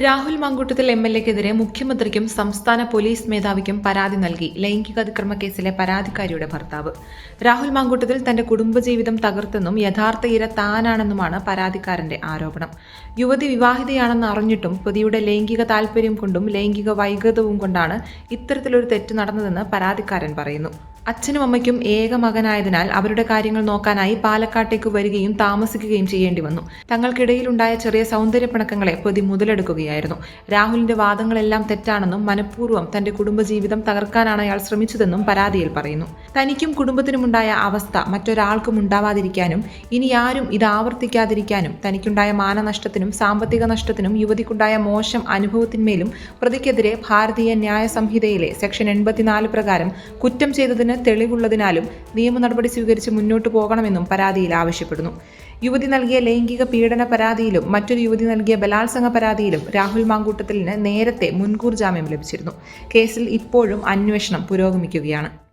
Rahul Mankoottathil M L എക്കെതിരെ മുഖ്യമന്ത്രിക്കും സംസ്ഥാന പോലീസ് മേധാവിക്കും പരാതി നൽകി ലൈംഗിക അതിക്രമ കേസിലെ പരാതിക്കാരിയുടെ ഭർത്താവ്. രാഹുൽ മങ്കൂട്ടത്തിൽ തന്റെ കുടുംബജീവിതം തകർത്തെന്നും യഥാർത്ഥ ഇര താനാണെന്നുമാണ് പരാതിക്കാരന്റെ ആരോപണം. യുവതി വിവാഹിതയാണെന്ന് അറിഞ്ഞിട്ടും പ്രതിയുടെ ലൈംഗിക താൽപര്യം കൊണ്ടും ലൈംഗിക വൈകൃതവും കൊണ്ടാണ് ഇത്തരത്തിലൊരു തെറ്റ് നടന്നതെന്ന് പരാതിക്കാരൻ പറയുന്നു. അച്ഛനും അമ്മയ്ക്കും ഏക മകനായതിനാൽ അവരുടെ കാര്യങ്ങൾ നോക്കാനായി പാലക്കാട്ടേക്ക് വരികയും താമസിക്കുകയും ചെയ്യേണ്ടി വന്നു. തങ്ങൾക്കിടയിലുണ്ടായ ചെറിയ സൗന്ദര്യപ്പിണക്കങ്ങളെ പ്രതി മുതലെടുക്കുകയായിരുന്നു രാഹുലിന്റെ വാദങ്ങളെല്ലാം തെറ്റാണെന്നും മനഃപൂർവം തന്റെ കുടുംബജീവിതം തകർക്കാനാണ് അയാൾ ശ്രമിച്ചതെന്നും പരാതിയിൽ പറയുന്നു. തനിക്കും കുടുംബത്തിനുമുണ്ടായ അവസ്ഥ മറ്റൊരാൾക്കും ഉണ്ടാവാതിരിക്കാനും ഇനി ആരും ഇത് ആവർത്തിക്കാതിരിക്കാനും തനിക്കുണ്ടായ മാനനഷ്ടത്തിനും സാമ്പത്തിക നഷ്ടത്തിനും യുവതിക്കുണ്ടായ മോശം അനുഭവത്തിന്മേലും പ്രതിക്കെതിരെ ഭാരതീയ ന്യായ സംഹിതയിലെ സെക്ഷൻ എൺപത്തിനാല് പ്രകാരം കുറ്റം ചെയ്തതിന് തെളിവുള്ളതിനാലും നിയമ നടപടി സ്വീകരിച്ച് മുന്നോട്ടു പോകണമെന്നും പരാതിയിൽ ആവശ്യപ്പെടുന്നു. യുവതി നൽകിയ ലൈംഗിക പീഡന പരാതിയിലും മറ്റൊരു യുവതി നൽകിയ ബലാത്സംഗ പരാതിയിലും രാഹുൽ മാങ്കൂട്ടത്തിലിന് നേരത്തെ മുൻകൂർ ജാമ്യം ലഭിച്ചിരുന്നു. കേസിൽ ഇപ്പോഴും അന്വേഷണം പുരോഗമിക്കുകയാണ്.